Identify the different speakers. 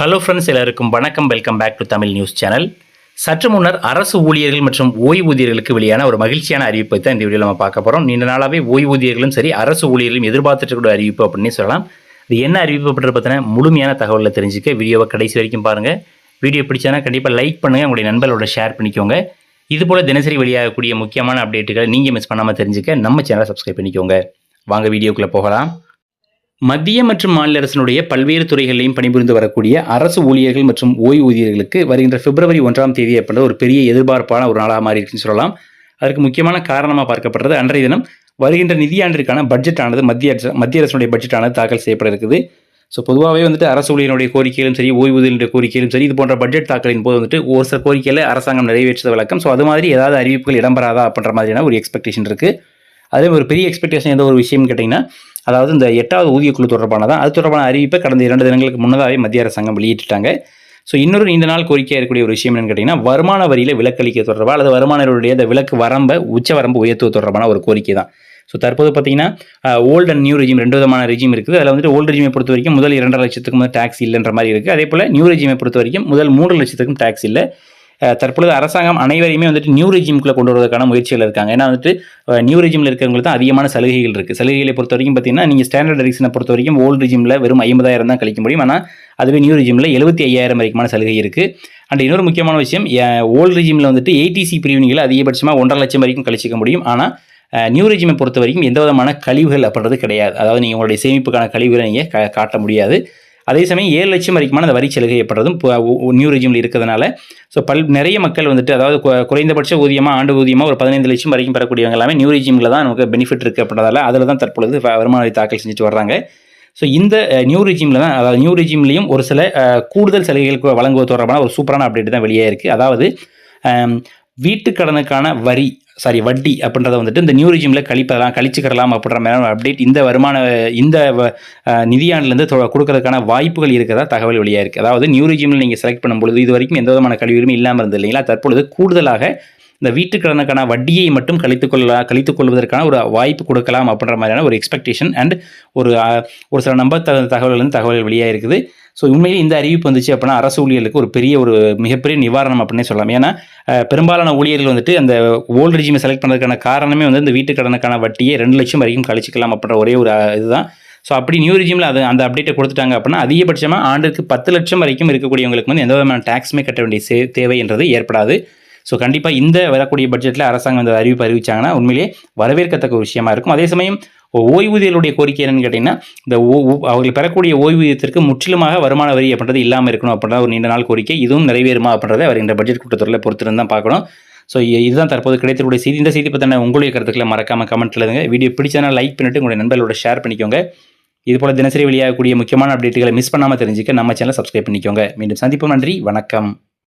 Speaker 1: Hello friends எல்லாருக்கும் வணக்கம். Welcome back to Tamil news channel சற்று முன்னர் அரசு ஊழியர்கள் மற்றும் ஓய்வூதியர்களுக்கு வெளியான ஒரு மகிழ்ச்சியான அறிவிப்பை தான் இந்த வீடியோவில் நம்ம பார்க்க போகிறோம் நீண்ட நாளாகவே ஓய்வூதியர்களும் சரி அரசு ஊழியர்களும் எதிர்பார்த்துட்டு அறிவிப்பு அப்படின்னு சொல்லலாம். இது என்ன அறிவிப்பு பற்றி பற்றின முழுமையான தகவலை தெரிஞ்சுக்க வீடியோவை கடைசி வரைக்கும் பாருங்கள் வீடியோ பிடிச்சானா கண்டிப்பாக லைக் பண்ணுங்கள் உங்களுடைய நண்பர்களோட ஷேர் பண்ணிக்கோங்க. இதுபோல் தினசரி வெளியாகக்கூடிய முக்கியமான அப்டேட்டுகளை நீங்கள் மிஸ் பண்ணாமல் தெரிஞ்சுக்க நம்ம சேனலை சப்ஸ்கிரைப் பண்ணிக்கோங்க. வாங்க வீடியோக்குள்ளே போகலாம். மத்திய மற்றும் மாநில அரசினுடைய பல்வேறு துறைகளிலையும் பணிபுரிந்து வரக்கூடிய அரசு ஊழியர்கள் மற்றும் ஓய்வூதியர்களுக்கு வருகின்ற பிப்ரவரி ஒன்றாம் தேதி அப்படின்ற ஒரு பெரிய எதிர்பார்ப்பான ஒரு நாளாக மாறி இருக்குன்னு சொல்லலாம். அதற்கு முக்கியமான காரணமாக பார்க்கப்படுறது அன்றைய தினம் வருகின்ற நிதியாண்டிற்கான பட்ஜெட் ஆனது மத்திய அரசு மத்திய அரசினுடைய பட்ஜெட் ஆனது தாக்கல் செய்யப்பட இருக்குது. ஸோ பொதுவாகவே வந்துட்டு அரசு ஊழியனுடைய கோரிக்கையிலும் சரி ஓய்வூதியர்களுடைய கோரிக்கையிலும் சரி இது போன்ற பட்ஜெட் தாக்கலின் போது வந்துட்டு ஒரு சில கோரிக்கையில் அரசாங்கம் நிறைவேற்றது வழக்கம். ஸோ அது மாதிரி ஏதாவது அறிவிப்புகள் இடம்பெறாதா அப்படின்ற மாதிரியான ஒரு எக்ஸ்பெக்டேஷன் இருக்குது அதே ஒரு பெரிய எக்ஸ்பெக்டேஷன் எந்த ஒரு விஷயம் கேட்டிங்கன்னா அதாவது இந்த எட்டாவது ஊதியக்குழு தொடர்பானதான் அது தொடர்பான அறிவிப்பை கடந்த இரண்டு தினங்களுக்கு முன்னதாகவே மத்திய அரசாங்கம் வெளியிட்டுட்டாங்க ஸோ இன்னொரு நீண்ட நாள் கோரிக்கையாக இருக்கக்கூடிய ஒரு விஷயம் என்னன்னு கேட்டிங்கன்னா வருமான வரியில் விலக்களிக்க தொடர்பாக அல்லது வருமானவருடைய அந்த விலக்கு வரம்பை உச்ச வரம்பு உயர்த்துவது தொடர்பான ஒரு கோரிக்கை தான். ஸோ தற்போது பார்த்தீங்கன்னா ஓல்டு அண்ட் நியூ ரெஜிம் ரெண்டு விதமான ரெஜிம் இருக்குது. அதில் வந்துட்டு ஓல்டு ரெஜிமை பொறுத்த வரைக்கும் முதல் இரண்டரை லட்சத்துக்கு முதல் டேக்ஸ் இல்லைன்ற மாதிரி இருக்குது அதே போல் நியூ ரெஜிமை பொறுத்த வரைக்கும் முதல் மூன்று லட்சத்துக்கும் டேக்ஸ் இல்லை. தற்பொழுது அரசாங்கம் அனைவரையுமே வந்துட்டு நியூ ரெஜிம்குள்ளே கொண்டு வருவதற்கான முயற்சிகள் இருக்காங்க. ஏன்னா வந்துட்டு நியூ ரெஜிமில் இருக்கிறவங்களுக்கு தான் அதிகமான சலுகைகள் இருக்குது சலுகைகளை பொறுத்த வரைக்கும் பார்த்தீங்கன்னா நீங்கள் ஸ்டாண்டர்ட் எடிஷனை பொறுத்த வரைக்கும் ஓல்டு ரெஜிமில் வெறும் ஐம்பதாயிரம் தான் கழிக்க முடியும். ஆனால் அதுவே நியூ ரெஜிமில் எழுபத்தி ஐயாயிரம் வரைக்குமான சலுகை இருக்குது அண்ட் இன்னொரு முக்கியமான விஷயம் ஓல்டு ரெஜிமில் வந்துட்டு ஏடிசி பிரிவினிகளை அதிகபட்சமாக ஒன்றரை லட்சம் வரைக்கும் கழிச்சிக்க முடியும். ஆனால் நியூ ரெஜிமை பொறுத்த வரைக்கும் எந்த விதமான கழிவுகள் அப்படின்றது கிடையாது. அதாவது நீங்கள் உங்களுடைய சேமிப்புக்கான கழிவுகளை நீங்கள் கா காட்ட முடியாது. அதே சமயம் ஏழு லட்சம் வரைக்குமான அந்த வரி சலுகை ஏற்படுறதும் நியூ ரெஜிமில் இருக்கிறதுனால ஸோ பல் நிறைய மக்கள் வந்துட்டு அதாவது குறைந்தபட்ச ஊதியமாக ஆண்டு ஊதியமாக ஒரு பதினைந்து லட்சம் வரைக்கும் பெறக்கூடியவங்க எல்லாமே நியூ ரெஜிமில் தான் நமக்கு பெனிஃபிட் இருக்குது அப்படின்றதால அதில் தான் தற்பொழுது வ- வருமான வரி தாக்கல் செஞ்சுட்டு வர்றாங்க. ஸோ இந்த நியூ ரிஜிமில் தான் அதாவது நியூ ரிஜிம்லேயும் ஒரு சில கூடுதல் சலுகைகள் வழங்குவது தொடர்பான ஒரு சூப்பரான அப்டேட் தான் வெளியே இருக்குது அதாவது வீட்டு கடனுக்கான வரி சாரி வட்டி அப்படின்றத வந்துட்டு இந்த நியூ ரிஜிமில் கழிப்பதெல்லாம் கழிச்சுக்கிறலாம் அப்படின்ற மாதிரி அப்டேட் இந்த வருமான இந்த வ- கொடுக்கறதுக்கான வாய்ப்புகள் இருக்கிறதா தகவல் வெளியாக இருக்குது அதாவது நியூ ரிஜிமில் நீங்கள் செலக்ட் பண்ணும்பொழுது இது வரைக்கும் எந்த விதமான கழிவுகளும் இல்லாமல் இருந்தது இல்லைங்களா? தற்பொழுது கூடுதலாக இந்த வீட்டுக்கடனுக்கான வட்டியை மட்டும் கழித்துக் கொள்ள கழித்துக் கொள்வதற்கான ஒரு வாய்ப்பு கொடுக்கலாம் அப்படின்ற மாதிரியான ஒரு எக்ஸ்பெக்டேஷன் அண்ட் ஒரு ஒரு சில நம்ப தகவல்கள் வந்து தகவல் வெளியாக இருக்குது ஸோ உண்மையில் இந்த அறிவிப்பு வந்துச்சு அப்படின்னா அரசு ஊழியர்களுக்கு ஒரு பெரிய ஒரு மிகப்பெரிய நிவாரணம் அப்படின்னே சொல்லலாம். ஏன்னா பெரும்பாலான ஊழியர்கள் வந்துட்டு அந்த ஓல்டு ரெஜிமை செலக்ட் பண்ணுறதுக்கான காரணமே வந்து இந்த வீட்டுக் கடனுக்கான வட்டியை ரெண்டு லட்சம் வரைக்கும் கழிச்சிக்கலாம் அப்படின்ற ஒரே ஒரு இதுதான். ஸோ அப்படி நியூ ரிஜிமில் அது அந்த அப்டேட்டை கொடுத்துட்டாங்க அப்படின்னா அதிகபட்சமாக ஆண்டுக்கு பத்து லட்சம் வரைக்கும் இருக்கக்கூடியவங்களுக்கு வந்து எந்த விதமான டேக்ஸுமே கட்ட வேண்டிய சே தேவைன்றது ஏற்படாது. ஸோ கண்டிப்பாக இந்த வரக்கூடிய பட்ஜெட்டில் அரசாங்கம் இந்த அறிவிப்பு அறிவிச்சாங்கன்னா உண்மையிலேயே வரவேற்கத்தக்க ஒரு விஷயமா இருக்கும். அதே சமயம் ஓய்வூதியர்களுடைய கோரிக்கை என்னன்னு கேட்டிங்கன்னா இந்த ஓ- ஓ- அவர்கள் பெறக்கூடிய ஓய்வூதியத்திற்கு முற்றிலுமாக வருமான வரி அப்படின்றது இல்லாமல் இருக்கணும் அப்படின்ற ஒரு நீண்ட நாள் கோரிக்கை. இதுவும் நிறைவேறுமா அப்படின்றத அவர் இந்த பட்ஜெட் கூட்டத்தொடரில் பொறுத்திருந்து தான் பார்க்கணும். ஸோ இதுதான் தற்போது கிடைத்திருக்கூடிய செய்தி. இந்த செய்தி பற்றின உங்களுடைய கருத்துக்களை மறக்காமல் கமெண்ட் எழுதுங்க. வீடியோ பிடிச்சதுனா லைக் பண்ணிட்டு உங்களுடைய நண்பர்களோட ஷேர் பண்ணிக்கோங்க. இது போல் தினசரி வெளியாகக்கூடிய முக்கியமான அப்டேட்டுகளை மிஸ் பண்ணாமல் தெரிஞ்சுக்க நம்ம சேனலை சப்ஸ்கிரைப் பண்ணிக்கோங்க. மீண்டும் சந்திப்போம். நன்றி. வணக்கம்.